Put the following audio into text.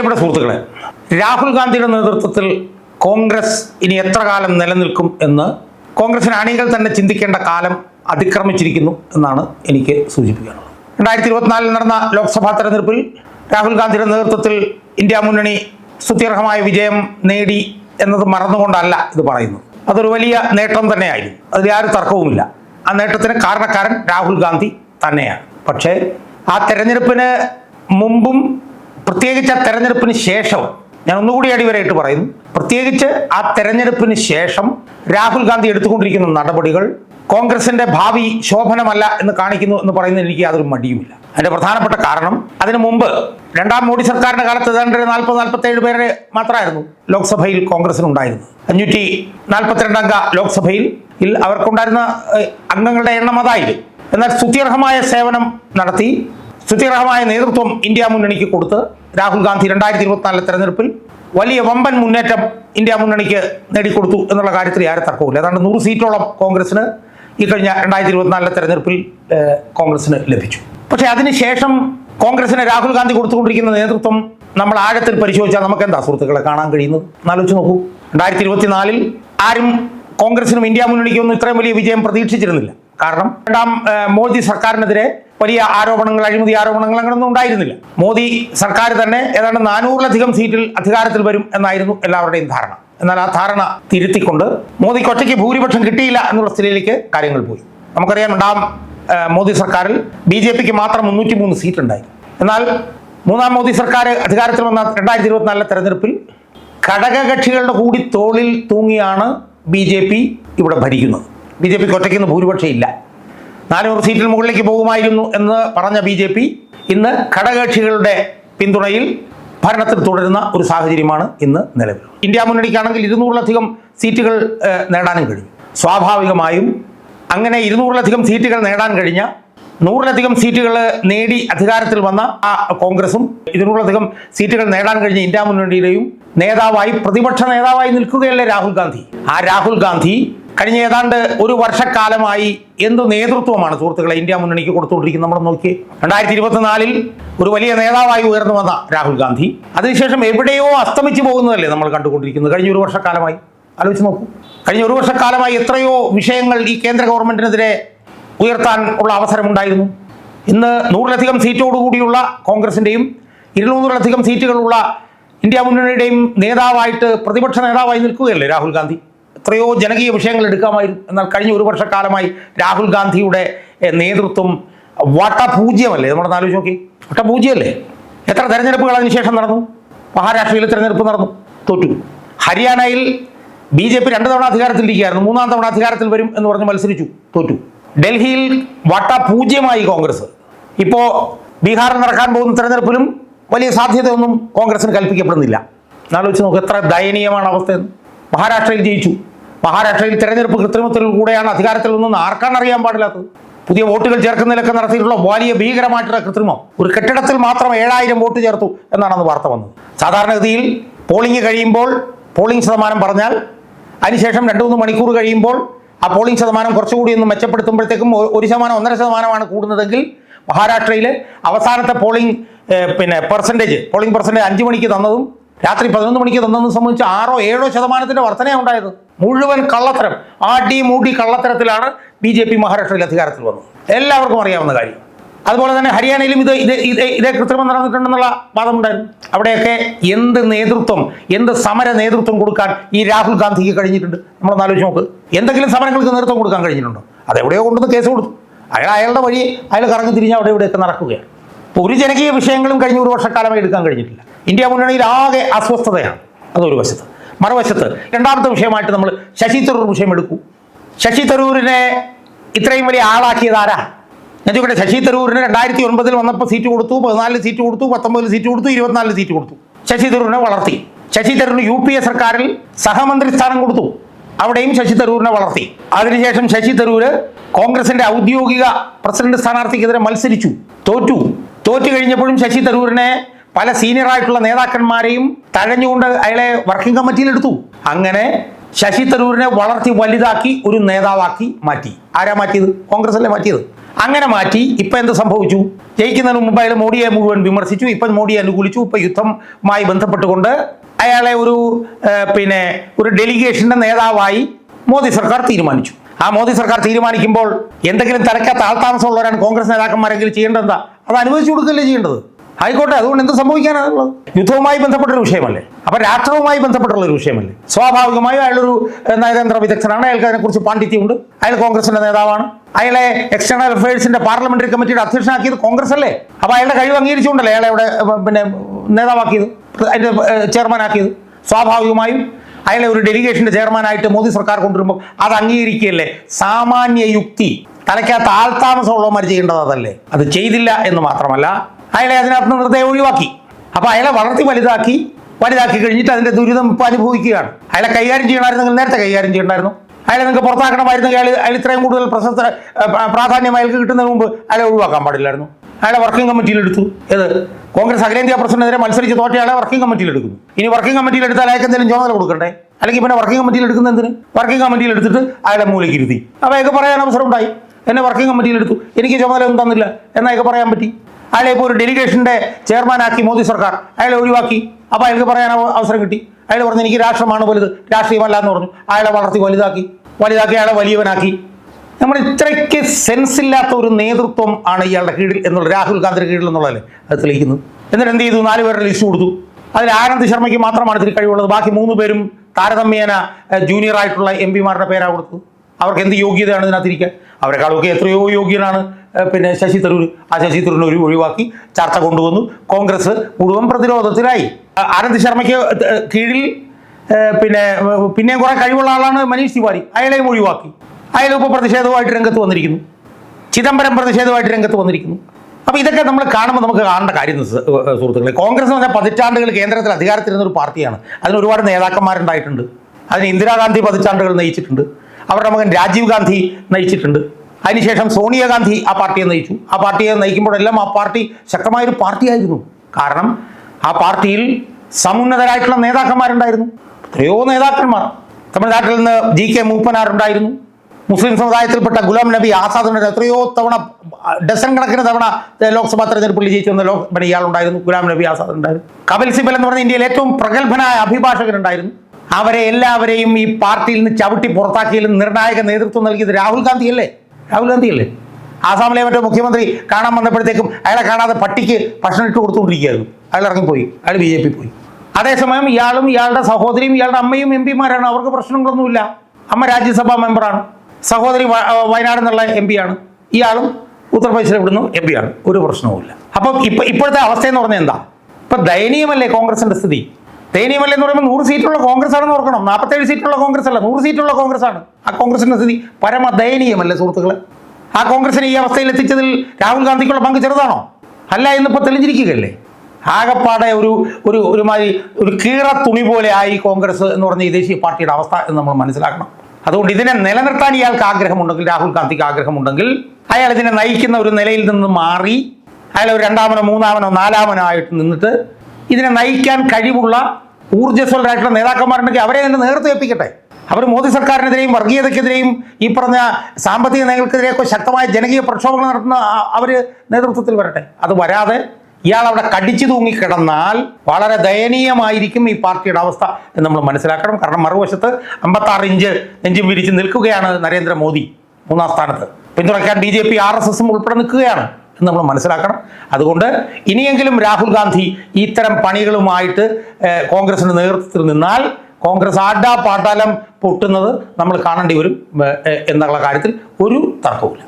പ്രിയപ്പെട്ട സുഹൃത്തുക്കളെ രാഹുൽ ഗാന്ധിയുടെ നേതൃത്വത്തിൽ കോൺഗ്രസ് ഇനി എത്ര കാലം നിലനിൽക്കും എന്ന് കോൺഗ്രസിന് അണികൾ തന്നെ ചിന്തിക്കേണ്ട കാലം അതിക്രമിച്ചിരിക്കുന്നു എന്നാണ് എനിക്ക് സൂചിപ്പിക്കാനുള്ളത്. രണ്ടായിരത്തി ഇരുപത്തിനാലിൽ നടന്ന ലോക്സഭാ തെരഞ്ഞെടുപ്പിൽ രാഹുൽ ഗാന്ധിയുടെ നേതൃത്വത്തിൽ ഇന്ത്യ മുന്നണി സ്തുത്യർഹമായ വിജയം നേടി എന്നത് മറന്നുകൊണ്ടല്ല ഇത് പറയുന്നത്. അതൊരു വലിയ നേട്ടം തന്നെയായിരുന്നു. അതിൽ യാതൊരു തർക്കവുമില്ല. ആ നേട്ടത്തിന് കാരണക്കാരൻ രാഹുൽ ഗാന്ധി തന്നെയാണ്. പക്ഷേ ആ തെരഞ്ഞെടുപ്പിന് മുമ്പും പ്രത്യേകിച്ച് ആ തെരഞ്ഞെടുപ്പിന് ശേഷം ഞാൻ ഒന്നുകൂടി അടിവരായിട്ട് പറയുന്നു. പ്രത്യേകിച്ച് ആ തെരഞ്ഞെടുപ്പിന് ശേഷം രാഹുൽ ഗാന്ധി എടുത്തുകൊണ്ടിരിക്കുന്ന നടപടികൾ കോൺഗ്രസിന്റെ ഭാവി ശോഭനമല്ല എന്ന് കാണിക്കുന്നു എന്ന് പറയുന്നത് എനിക്ക് യാതൊരു മടിയുമില്ല. അതിന്റെ പ്രധാനപ്പെട്ട കാരണം അതിനു മുമ്പ് രണ്ടാം മോഡി സർക്കാരിന്റെ കാലത്ത് ഏതാണ്ട് നാൽപ്പത് നാൽപ്പത്തി ഏഴ് പേരെ മാത്രമായിരുന്നു ലോക്സഭയിൽ കോൺഗ്രസിന് ഉണ്ടായിരുന്നത് അഞ്ഞൂറ്റി നാൽപ്പത്തിരണ്ട് അംഗ ലോക്സഭയിൽ അവർക്കുണ്ടായിരുന്ന അംഗങ്ങളുടെ എണ്ണം അതായിരുന്നു. എന്നാൽ സ്തുത്യർഹമായ സേവനം നടത്തി സ്തുത്യർഹമായ നേതൃത്വം ഇന്ത്യ മുന്നണിക്ക് കൊടുത്ത് രാഹുൽ ഗാന്ധി രണ്ടായിരത്തി ഇരുപത്തിനാലിലെ തെരഞ്ഞെടുപ്പിൽ വലിയ വമ്പൻ മുന്നേറ്റം ഇന്ത്യ മുന്നണിക്ക് നേടിക്കൊടുത്തു എന്നുള്ള കാര്യത്തിൽ ആരും തർക്കമില്ല ഏതാണ്ട് നൂറ് സീറ്റോളം കോൺഗ്രസിന് ഈ കഴിഞ്ഞ രണ്ടായിരത്തി ഇരുപത്തിനാലിലെ തെരഞ്ഞെടുപ്പിൽ കോൺഗ്രസിന് ലഭിച്ചു. പക്ഷേ അതിനുശേഷം കോൺഗ്രസിന് രാഹുൽ ഗാന്ധി കൊടുത്തുകൊണ്ടിരിക്കുന്ന നേതൃത്വം നമ്മൾ ആഴത്തിൽ പരിശോധിച്ചാൽ നമുക്ക് എന്താ സുഹൃത്തുക്കളെ കാണാൻ കഴിയുന്നത്? എന്നാലോചിച്ച് നോക്കൂ. രണ്ടായിരത്തി ഇരുപത്തിനാലിൽ ആരും കോൺഗ്രസിനും ഇന്ത്യ മുന്നണിക്കും ഒന്നും ഇത്രയും വലിയ വിജയം പ്രതീക്ഷിച്ചിരുന്നില്ല. കാരണം രണ്ടാം മോദി സർക്കാരിനെതിരെ വലിയ ആരോപണങ്ങൾ അഴിമതി ആരോപണങ്ങൾ അങ്ങനെയൊന്നും ഉണ്ടായിരുന്നില്ല. മോദി സർക്കാർ തന്നെ ഏതാണ്ട് നാനൂറിലധികം സീറ്റിൽ അധികാരത്തിൽ വരും എന്നായിരുന്നു എല്ലാവരുടെയും ധാരണ. എന്നാൽ ആ ധാരണ തിരുത്തിക്കൊണ്ട് മോദിക്ക് ഒറ്റയ്ക്ക് ഭൂരിപക്ഷം കിട്ടിയില്ല എന്നുള്ള സ്ഥിതിയിലേക്ക് കാര്യങ്ങൾ പോയി. നമുക്കറിയാം രണ്ടാം മോദി സർക്കാരിൽ ബി ജെ പിക്ക് മാത്രം മുന്നൂറ്റി മൂന്ന് സീറ്റ് ഉണ്ടായി എന്നാൽ മൂന്നാം മോദി സർക്കാർ അധികാരത്തിൽ വന്ന രണ്ടായിരത്തി ഇരുപത്തിനാലിലെ തെരഞ്ഞെടുപ്പിൽ ഘടകകക്ഷികളുടെ കൂടി തോളിൽ തൂങ്ങിയാണ് ബി ജെ പി ഇവിടെ ഭരിക്കുന്നത്. ബി ജെ പിക്ക് ഒറ്റയ്ക്കൊന്ന് ഭൂരിപക്ഷം ഇല്ല നാനൂറ് സീറ്റിൽ മുകളിലേക്ക് പോകുമായിരുന്നു എന്ന് പറഞ്ഞ ബി ജെ പി ഇന്ന് ഘടകകക്ഷികളുടെ പിന്തുണയിൽ ഭരണത്തിൽ തുടരുന്ന ഒരു സാഹചര്യമാണ് ഇന്ന് നിലവിൽ. ഇന്ത്യ മുന്നണിക്കാണെങ്കിൽ ഇരുന്നൂറിലധികം സീറ്റുകൾ നേടാനും കഴിയും. സ്വാഭാവികമായും അങ്ങനെ ഇരുന്നൂറിലധികം സീറ്റുകൾ നേടാൻ കഴിഞ്ഞ നൂറിലധികം സീറ്റുകൾ നേടി അധികാരത്തിൽ വന്ന ആ കോൺഗ്രസും ഇരുന്നൂറിലധികം സീറ്റുകൾ നേടാൻ കഴിഞ്ഞ ഇന്ത്യ മുന്നണിയുടെയും നേതാവായി പ്രതിപക്ഷ നേതാവായി നിൽക്കുകയല്ലേ രാഹുൽ ഗാന്ധി. ആ രാഹുൽ ഗാന്ധി കഴിഞ്ഞ ഏതാണ്ട് ഒരു വർഷക്കാലമായി എന്ത് നേതൃത്വമാണ് സുഹൃത്തുക്കളെ ഇന്ത്യ മുന്നണിക്ക് കൊടുത്തുകൊണ്ടിരിക്കുന്നത്? നമ്മൾ നോക്കിയേ. രണ്ടായിരത്തി ഇരുപത്തിനാലിൽ ഒരു വലിയ നേതാവായി ഉയർന്നു വന്ന രാഹുൽ ഗാന്ധി. അതിനുശേഷം എവിടെയോ അസ്തമിച്ചു പോകുന്നതല്ലേ നമ്മൾ കണ്ടുകൊണ്ടിരിക്കുന്നത്. കഴിഞ്ഞ ഒരു വർഷക്കാലമായി. ആലോചിച്ച് നോക്കൂ. കഴിഞ്ഞ ഒരു വർഷക്കാലമായി എത്രയോ വിഷയങ്ങൾ ഈ കേന്ദ്ര ഗവൺമെന്റിനെതിരെ ഉയർത്താൻ ഉള്ള അവസരമുണ്ടായിരുന്നു. ഇന്ന് നൂറിലധികം സീറ്റോടുകൂടിയുള്ള കോൺഗ്രസിന്റെയും ഇരുന്നൂറിലധികം സീറ്റുകളുള്ള ഇന്ത്യ മുന്നണിയുടെയും നേതാവായിട്ട് പ്രതിപക്ഷ നേതാവായി നിൽക്കുകയല്ലേ രാഹുൽ ഗാന്ധി? എത്രയോ ജനകീയ വിഷയങ്ങൾ എടുക്കാമായിരുന്നു എന്നാൽ കഴിഞ്ഞ ഒരു വർഷക്കാലമായി രാഹുൽ ഗാന്ധിയുടെ നേതൃത്വം വട്ടപൂജ്യമല്ലേ? നമ്മുടെ ആലോചിച്ച് നോക്കി. വട്ടപൂജ്യമല്ലേ? എത്ര തെരഞ്ഞെടുപ്പുകൾ അതിനുശേഷം നടന്നു? മഹാരാഷ്ട്രയിൽ തെരഞ്ഞെടുപ്പ് നടന്നു. തോറ്റു. ഹരിയാനയിൽ ബി ജെ പി രണ്ട് തവണ അധികാരത്തിലിരിക്കുകയായിരുന്നു. മൂന്നാം തവണ അധികാരത്തിൽ വരും എന്ന് പറഞ്ഞ് മത്സരിച്ചു. തോറ്റു. ഡൽഹിയിൽ വട്ട പൂജ്യമായി കോൺഗ്രസ്. ഇപ്പോൾ ബീഹാറിൽ നടക്കാൻ പോകുന്ന തെരഞ്ഞെടുപ്പിലും വലിയ സാധ്യതയൊന്നും കോൺഗ്രസിന് കൽപ്പിക്കപ്പെടുന്നില്ല. എന്നാലോചിച്ച് നോക്ക് എത്ര ദയനീയമാണ് അവസ്ഥയെന്ന്. മഹാരാഷ്ട്രയിൽ ജയിച്ചു. മഹാരാഷ്ട്രയിൽ തെരഞ്ഞെടുപ്പ് കൃത്രിമത്തിൽ കൂടെയാണ് അധികാരത്തിൽ നിന്നും ആർക്കാണ് അറിയാൻ പാടില്ലാത്തത്? പുതിയ വോട്ടുകൾ ചേർക്കുന്നതിലൊക്കെ നടത്തിയിട്ടുള്ള വലിയ ഭീകരമായിട്ടുള്ള കൃത്രിമം. ഒരു കെട്ടിടത്തിൽ മാത്രം ഏഴായിരം വോട്ട് ചേർത്തു എന്നാണ് അന്ന് വാർത്ത വന്നത്. സാധാരണഗതിയിൽ പോളിംഗ് കഴിയുമ്പോൾ പോളിംഗ് ശതമാനം പറഞ്ഞാൽ അതിനുശേഷം രണ്ട് മൂന്ന് മണിക്കൂർ കഴിയുമ്പോൾ ആ പോളിംഗ് ശതമാനം കുറച്ചുകൂടി ഒന്ന് മെച്ചപ്പെടുത്തുമ്പോഴത്തേക്കും ഒരു ശതമാനം ഒന്നര ശതമാനമാണ് കൂടുന്നതെങ്കിൽ മഹാരാഷ്ട്രയിലെ അവസാനത്തെ പോളിംഗ് പിന്നെ പെർസെന്റേജ് പോളിംഗ് പെർസെന്റേജ് അഞ്ച് മണിക്ക് തന്നതും രാത്രി പതിനൊന്ന് മണിക്ക് തന്നെന്ന് സംബന്ധിച്ച് ആറോ ഏഴോ ശതമാനത്തിന്റെ വർധനയാണ് ഉണ്ടായത്. മുഴുവൻ കള്ളത്തരം ആടി മൂടി കള്ളത്തരത്തിലാണ് ബി ജെ പി മഹാരാഷ്ട്രയിൽ അധികാരത്തിൽ വന്നത്. എല്ലാവർക്കും അറിയാവുന്ന കാര്യം. അതുപോലെ തന്നെ ഹരിയാനയിലും ഇത് ഇത് ഇത് കൃത്രിമം നടന്നിട്ടുണ്ടെന്നുള്ള വാദമുണ്ടായിരുന്നു. അവിടെയൊക്കെ എന്ത് നേതൃത്വം എന്ത് സമര നേതൃത്വം കൊടുക്കാൻ ഈ രാഹുൽ ഗാന്ധിക്ക് കഴിഞ്ഞിട്ടുണ്ട്? നമ്മളൊന്ന് ആലോചിച്ച് നോക്ക്. എന്തെങ്കിലും സമരങ്ങൾക്ക് നേതൃത്വം കൊടുക്കാൻ കഴിഞ്ഞിട്ടുണ്ടോ? അതെവിടെയോ കൊണ്ടുവന്ന് കേസ് കൊടുത്തു. അയാൾ അയാളുടെ വഴി അയാൾ കറങ്ങി തിരിഞ്ഞ് അവിടെ ഇവിടെയൊക്കെ നടക്കുകയാണ്. ഒരു ജനകീയ വിഷയങ്ങളും കഴിഞ്ഞ ഒരു വർഷക്കാലമായി എടുക്കാൻ കഴിഞ്ഞിട്ടില്ല. ഇന്ത്യ മുന്നണിയിൽ ആകെ അസ്വസ്ഥതയാണ്. അതൊരു വശത്ത്. മറുവശത്ത് രണ്ടാമത്തെ വിഷയമായിട്ട് നമ്മൾ ശശി തരൂർ വിഷയം എടുക്കൂ. ശശി തരൂരിനെ ഇത്രയും വലിയ ആളാക്കിയത് ആരാ? ഞാൻ ചോദിക്കട്ടെ ശശി തരൂരിന് രണ്ടായിരത്തി ഒൻപതിൽ വന്നപ്പോൾ സീറ്റ് കൊടുത്തു പതിനാലിൽ സീറ്റ് കൊടുത്തു പത്തൊമ്പതിൽ സീറ്റ് കൊടുത്തു ഇരുപത്തിനാലിൽ സീറ്റ് കൊടുത്തു. ശശി തരൂരിനെ വളർത്തി. ശശി തരൂരിന് യു പി എ സർക്കാരിൽ സഹമന്ത്രി സ്ഥാനം കൊടുത്തു. അവിടെയും ശശി തരൂരിനെ വളർത്തി. അതിനുശേഷം ശശി തരൂര് കോൺഗ്രസിന്റെ ഔദ്യോഗിക പ്രസിഡന്റ് സ്ഥാനാർത്ഥിക്കെതിരെ മത്സരിച്ചു. തോറ്റു. തോറ്റു കഴിഞ്ഞപ്പോഴും ശശി തരൂരിനെ പല സീനിയർ ആയിട്ടുള്ള നേതാക്കന്മാരെയും തഴഞ്ഞുകൊണ്ട് അയാളെ വർക്കിംഗ് കമ്മിറ്റിയിൽ എടുത്തു. അങ്ങനെ ശശി തരൂരിനെ വളർത്തി വലുതാക്കി ഒരു നേതാവാക്കി മാറ്റി. ആരാ മാറ്റിയത്? കോൺഗ്രസ് അല്ലേ മാറ്റിയത്? അങ്ങനെ മാറ്റി ഇപ്പൊ എന്ത് സംഭവിച്ചു? ജയിക്കുന്നതിന് മുമ്പ് അയാൾ മോഡിയെ മുഴുവൻ വിമർശിച്ചു. ഇപ്പം മോഡിയെ അനുകൂലിച്ചു. ഇപ്പൊ യുദ്ധമായി ബന്ധപ്പെട്ടുകൊണ്ട് അയാളെ ഒരു പിന്നെ ഒരു ഡെലിഗേഷന്റെ നേതാവായി മോദി സർക്കാർ തീരുമാനിച്ചു. ആ മോദി സർക്കാർ തീരുമാനിക്കുമ്പോൾ എന്തെങ്കിലും തലയ്ക്കകത്ത് ആൾതാമസമുള്ളവരാണ് കോൺഗ്രസ് നേതാക്കന്മാരെങ്കിലും ചെയ്യേണ്ടത് എന്താ? അത് അനുവദിച്ചു കൊടുക്കല്ലേ ചെയ്യേണ്ടത്? ആയിക്കോട്ടെ അതുകൊണ്ട് എന്ത് സംഭവിക്കാനാണുള്ളത്? യുദ്ധവുമായി ബന്ധപ്പെട്ടൊരു വിഷയമല്ലേ? അപ്പൊ രാഷ്ട്രവുമായി ബന്ധപ്പെട്ടുള്ള ഒരു വിഷയമല്ലേ? സ്വാഭാവികമായും അയാളൊരു നയതന്ത്ര വിദഗ്ധനാണ്. അയാൾക്ക് അതിനെക്കുറിച്ച് പാണ്ഡിത്യമുണ്ട്. അയാൾ കോൺഗ്രസിന്റെ നേതാവാണ്. അയാളെ എക്സ്റ്റേണൽ അഫയേഴ്സിന്റെ പാർലമെന്ററി കമ്മിറ്റിയുടെ അധ്യക്ഷനാക്കിയത് കോൺഗ്രസ് അല്ലേ അപ്പൊ അയാളുടെ കഴിവ് അംഗീകരിച്ചുകൊണ്ടല്ലേ അയാളെ അവിടെ പിന്നെ നേതാവാക്കിയത് അതിന്റെ ചെയർമാനാക്കിയത്? സ്വാഭാവികമായും അയാളെ ഒരു ഡെലിഗേഷന്റെ ചെയർമാനായിട്ട് മോദി സർക്കാർ കൊണ്ടുവരുമ്പോൾ അത് അംഗീകരിക്കുകയല്ലേ? സാമാന്യ യുക്തി. തലയ്ക്കകത്ത് ആൾതാമസമുള്ളവന്മാർ ചെയ്യേണ്ടത് അതല്ലേ? അത് ചെയ്തില്ല എന്ന് മാത്രമല്ല അയാളെ അതിനകത്ത് വെറുതെ ഒഴിവാക്കി. അപ്പൊ അയാളെ വളർത്തി വലുതാക്കി വലുതാക്കി കഴിഞ്ഞിട്ട് അതിന്റെ ദുരിതം അനുഭവിക്കുകയാണ്. അയാളെ കൈകാര്യം ചെയ്യണമായിരുന്നെങ്കിൽ നേരത്തെ കൈകാര്യം ചെയ്യണമായിരുന്നു അയാളെ നിങ്ങൾക്ക് പുറത്താക്കണമായിരുന്നെങ്കിൽ അയാൾ അയാൾ ഇത്രയും കൂടുതൽ പ്രശസ്ത പ്രാധാന്യം അയാൾക്ക് കിട്ടുന്നതിന് മുമ്പ് അയാളെ ഒഴിവാക്കാൻ പാടില്ലായിരുന്നു. അയാളെ വർക്കിംഗ് കമ്മിറ്റിയിൽ എടുത്തു. ഏത്? കോൺഗ്രസ് അഖിലേന്ത്യാ പ്രസിഡന്റിനെതിരെ മത്സരിച്ച് തോറ്റയാളെ വർക്കിംഗ് കമ്മിറ്റിയിൽ എടുക്കുന്നു. ഇനി വർക്കിംഗ് കമ്മിറ്റിയിൽ എടുത്താൽ അയാൾക്ക് എന്തെങ്കിലും ചുമതല കൊടുക്കണ്ടേ? അല്ലെങ്കിൽ പിന്നെ വർക്കിംഗ് കമ്മിറ്റിയിൽ എടുക്കുന്ന എന്തിന്? വർക്കിംഗ് കമ്മിറ്റിയിൽ എടുത്തിട്ട് അയാളെ മൂലയ്ക്ക് ഇരുത്തി. അപ്പോൾ അയാൾക്ക് പറയാൻ അവസരം ഉണ്ടായി എന്നെ വർക്കിംഗ് കമ്മിറ്റിയിൽ എടുത്തു. എനിക്ക് ചുമതല ഒന്നും തന്നില്ല. എന്നയാൾക്ക് പറയാൻ പറ്റി? അയാളെ ഇപ്പോൾ ഒരു ഡെലിഗേഷന്റെ ചെയർമാനാക്കി മോദി സർക്കാർ. അയാളെ ഒഴിവാക്കി. അപ്പോൾ അയാൾക്ക് പറയാൻ അവ- അവസരം കിട്ടി. അയാൾ പറഞ്ഞു എനിക്ക് രാഷ്ട്രമാണ് വലുത്. രാഷ്ട്രീയമല്ല എന്ന് പറഞ്ഞു. അയാളെ വളർത്തി വലുതാക്കി. വലുതാക്കി അയാളെ വലിയവനാക്കി. നമ്മൾ ഇത്രയ്ക്ക് സെൻസ് ഇല്ലാത്ത ഒരു നേതൃത്വം ആണ് ഇയാളുടെ കീഴിൽ എന്നുള്ള രാഹുൽ ഗാന്ധിയുടെ കീഴിൽ എന്നുള്ളതല്ലേ അത് തെളിയിക്കുന്നത് എന്നിട്ട് എന്ത് ചെയ്തു? നാല് പേരുടെ ലിസ്റ്റ് കൊടുത്തു. അതിൽ ആനന്ദ് ശർമ്മയ്ക്ക് മാത്രമാണ് ഇതിൽ കഴിവുള്ളത്. ബാക്കി മൂന്ന് പേരും താരതമ്യേന ജൂനിയർ ആയിട്ടുള്ള എം പിമാരുടെ പേരാണ് കൊടുത്തത്. അവർക്ക് എന്ത് യോഗ്യതയാണ് ഇതിനകത്തിരിക്കാൻ? അവരെക്കാളൊക്കെ എത്രയോ യോഗ്യനാണ് പിന്നെ ശശി തരൂർ ആ ശശി തരൂരിനെ ഒരു ഒഴിവാക്കി ചർച്ച കൊണ്ടുവന്നു. കോൺഗ്രസ് മുഴുവൻ പ്രതിരോധത്തിലായി. ആനന്ദ് ശർമ്മയ്ക്ക് കീഴിൽ പിന്നെ പിന്നെ കുറെ കഴിവുള്ള ആളാണ് മനീഷ് തിവാരി. അയാളെയും ഒഴിവാക്കി. അയാൾ ഇപ്പോൾ പ്രതിഷേധവുമായിട്ട് രംഗത്ത് വന്നിരിക്കുന്നു. ചിദംബരം പ്രതിഷേധവുമായിട്ട് രംഗത്ത് വന്നിരിക്കുന്നു. അപ്പോൾ ഇതൊക്കെ നമ്മൾ കാണുമ്പോൾ നമുക്ക് കാണേണ്ട കാര്യം സുഹൃത്തുക്കളെ കോൺഗ്രസ് എന്ന് പറഞ്ഞാൽ പതിറ്റാണ്ടുകൾ കേന്ദ്രത്തിൽ അധികാരത്തിരുന്ന ഒരു പാർട്ടിയാണ്. അതിന് ഒരുപാട് നേതാക്കന്മാരുണ്ടായിട്ടുണ്ട്. അതിന് ഇന്ദിരാഗാന്ധി പതിറ്റാണ്ടുകൾ നയിച്ചിട്ടുണ്ട്. അവരുടെ മകൻ രാജീവ് ഗാന്ധി നയിച്ചിട്ടുണ്ട്. അതിനുശേഷം സോണിയാഗാന്ധി ആ പാർട്ടിയെ നയിച്ചു. ആ പാർട്ടിയെ നയിക്കുമ്പോഴെല്ലാം ആ പാർട്ടി ശക്തമായൊരു പാർട്ടിയായിരുന്നു. കാരണം ആ പാർട്ടിയിൽ സമുന്നതരായിട്ടുള്ള നേതാക്കന്മാരുണ്ടായിരുന്നു. എത്രയോ നേതാക്കന്മാർ. തമിഴ്നാട്ടിൽ നിന്ന് ജി കെ മൂപ്പനാറുണ്ടായിരുന്നു മുസ്ലിം സമുദായത്തിൽപ്പെട്ട ഗുലാം നബി ആസാദ്. എത്രയോ തവണ ഡസൻ കണക്കിന് തവണ ലോക്സഭാ തെരഞ്ഞെടുപ്പിൽ ജയിച്ചു വന്ന പിന്നെ ഇയാളുണ്ടായിരുന്നു ഗുലാം നബി ആസാദ് ഉണ്ടായിരുന്നു. കപിൽ സിബൽ എന്ന് പറഞ്ഞ ഇന്ത്യയിലെ ഏറ്റവും പ്രഗത്ഭനായ അഭിഭാഷകനുണ്ടായിരുന്നു അവരെ എല്ലാവരെയും ഈ പാർട്ടിയിൽ നിന്ന് ചവിട്ടി പുറത്താക്കിയതിൽ നിർണായക നേതൃത്വം നൽകിയത് രാഹുൽ ഗാന്ധിയല്ലേ രാഹുൽ ഗാന്ധി അല്ലേ ആസാമിലെ മറ്റേ മുഖ്യമന്ത്രി കാണാൻ വന്നപ്പോഴത്തേക്കും അയാളെ കാണാതെ പട്ടിക്ക് ഭക്ഷണം ഇട്ട് കൊടുത്തുകൊണ്ടിരിക്കുകയായിരുന്നു. അയാൾ ഇറങ്ങിപ്പോയി. അയാൾ ബി ജെ പി പോയി. അതേസമയം ഇയാളും ഇയാളുടെ സഹോദരിയും ഇയാളുടെ അമ്മയും എം പിമാരാണ്. അവർക്ക് പ്രശ്നങ്ങളൊന്നുമില്ല. അമ്മ രാജ്യസഭാ മെമ്പറാണ്. സഹോദരി വയനാട് എന്നുള്ള എം പിയാണ്. ഇയാളും ഉത്തർപ്രദേശിൽ ഇവിടുന്ന് എം പിയാണ്. ഒരു പ്രശ്നവുമില്ല. അപ്പം ഇപ്പം ഇപ്പോഴത്തെ അവസ്ഥ എന്ന് പറഞ്ഞാൽ എന്താ? ഇപ്പൊ ദയനീയമല്ലേ കോൺഗ്രസിന്റെ സ്ഥിതി? ദയനീയമല്ലേ എന്ന് പറയുമ്പോൾ നൂറ് സീറ്റുള്ള കോൺഗ്രസ് ആണെന്ന് ഓർക്കണം. നാൽപ്പത്തേഴ് സീറ്റുള്ള കോൺഗ്രസ് അല്ല നൂറ് സീറ്റുള്ള കോൺഗ്രസ് ആണ് ആ കോൺഗ്രസിന്റെ സ്ഥിതി പരമ ദയനീയമല്ല സുഹൃത്തുക്കളെ? ആ കോൺഗ്രസിനെ ഈ അവസ്ഥയിൽ എത്തിച്ചതിൽ രാഹുൽ ഗാന്ധിക്കുള്ള പങ്ക് ചെറുതാണോ? അല്ല എന്നിപ്പോൾ തെളിഞ്ഞിരിക്കുകയല്ലേ? ആകപ്പാടെ ഒരു ഒരു ഒരുമാതിരി ഒരു കീറ തുണി പോലെ ആയി കോൺഗ്രസ് എന്ന് പറഞ്ഞ ഈ ദേശീയ പാർട്ടിയുടെ അവസ്ഥ എന്ന് നമ്മൾ മനസ്സിലാക്കണം. അതുകൊണ്ട് ഇതിനെ നിലനിർത്താൻ ഇയാൾക്ക് ആഗ്രഹമുണ്ടെങ്കിൽ രാഹുൽ ഗാന്ധിക്ക് ആഗ്രഹമുണ്ടെങ്കിൽ അയാൾ ഇതിനെ നയിക്കുന്ന ഒരു നിലയിൽ നിന്ന് മാറി അയാൾ ഒരു രണ്ടാമനോ മൂന്നാമനോ നാലാമനോ ആയിട്ട് നിന്നിട്ട് ഇതിനെ നയിക്കാൻ കഴിവുള്ള ഊർജസ്വലരായിട്ടുള്ള നേതാക്കന്മാരുണ്ടെങ്കിൽ അവരെ തന്നെ നേതൃത്വം ഏൽപ്പിക്കട്ടെ. അവർ മോദി സർക്കാരിനെതിരെയും വർഗീയതയ്ക്കെതിരെയും ഈ പറഞ്ഞ സാമ്പത്തിക നയങ്ങൾക്കെതിരെയൊക്കെ ശക്തമായ ജനകീയ പ്രക്ഷോഭങ്ങൾ നടത്തുന്ന അവർ നേതൃത്വത്തിൽ വരട്ടെ. അത് വരാതെ ഇയാൾ അവിടെ കടിച്ചു തൂങ്ങിക്കിടന്നാൽ വളരെ ദയനീയമായിരിക്കും ഈ പാർട്ടിയുടെ അവസ്ഥ എന്ന് നമ്മൾ മനസ്സിലാക്കണം. കാരണം മറുവശത്ത് അമ്പത്താറ് ഇഞ്ച് നെഞ്ചും വിരിച്ച് നിൽക്കുകയാണ് നരേന്ദ്രമോദി മൂന്നാം സ്ഥാനത്ത്. പിന്തുണയ്ക്കാൻ B J P R S എസും ഉൾപ്പെടെ നിൽക്കുകയാണ്. എന്ന് നമ്മൾ മനസ്സിലാക്കണം. അതുകൊണ്ട് ഇനിയെങ്കിലും രാഹുൽ ഗാന്ധി ഇത്തരം പണികളുമായിട്ട് കോൺഗ്രസിന്റെ നേതൃത്വത്തിൽ നിന്നാൽ കോൺഗ്രസ് ആഡാ പാട്ടാലം പൊട്ടുന്നത് നമ്മൾ കാണേണ്ടി വരും എന്നുള്ള കാര്യത്തിൽ ഒരു തർക്കവുമില്ല.